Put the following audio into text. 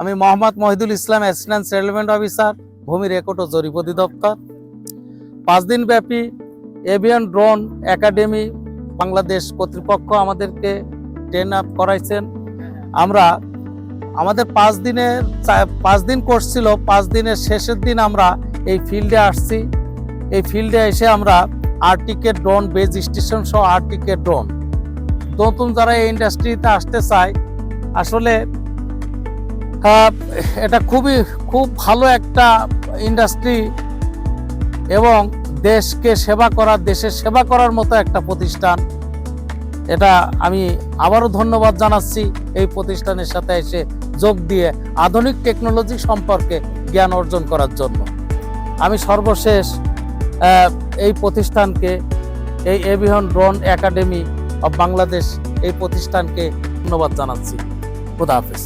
আমি Mohammad Mohidul Islam assistant settlement officer, ভূমি record ও জরিপ অধিদপ্তর পাঁচ দিন ব্যাপী এভিয়ান ড্রোন একাডেমি বাংলাদেশ কর্তৃপক্ষ আমাদেরকে ট্রেন আপ করাইছেন। আমরা আমাদের পাঁচ দিনের পাঁচ দিন কোর্স ছিল, পাঁচ দিনের শেষের দিন আমরা এই ফিল্ডে আসছি। এই ফিল্ডে এসে আমরা আর্টিকেট ড্রোন বেজ স্টেশন সহ আর্টিকেট ড্রোন। নতুন যারা এই ইন্ডাস্ট্রিতে আসতে চায়, আসলে এটা খুবই, খুব ভালো একটা ইন্ডাস্ট্রি এবং দেশকে সেবা করার দেশের সেবা করার মতো একটা প্রতিষ্ঠান। এটা আমি আবারও ধন্যবাদ জানাচ্ছি এই প্রতিষ্ঠানের সাথে এসে যোগ দিয়ে আধুনিক টেকনোলজি সম্পর্কে জ্ঞান অর্জন করার জন্য। আমি সর্বশেষ এই প্রতিষ্ঠানকে, এই এভিহন ড্রোন একাডেমি অব বাংলাদেশ এই প্রতিষ্ঠানকে ধন্যবাদ জানাচ্ছি। খুদা হাফিজ।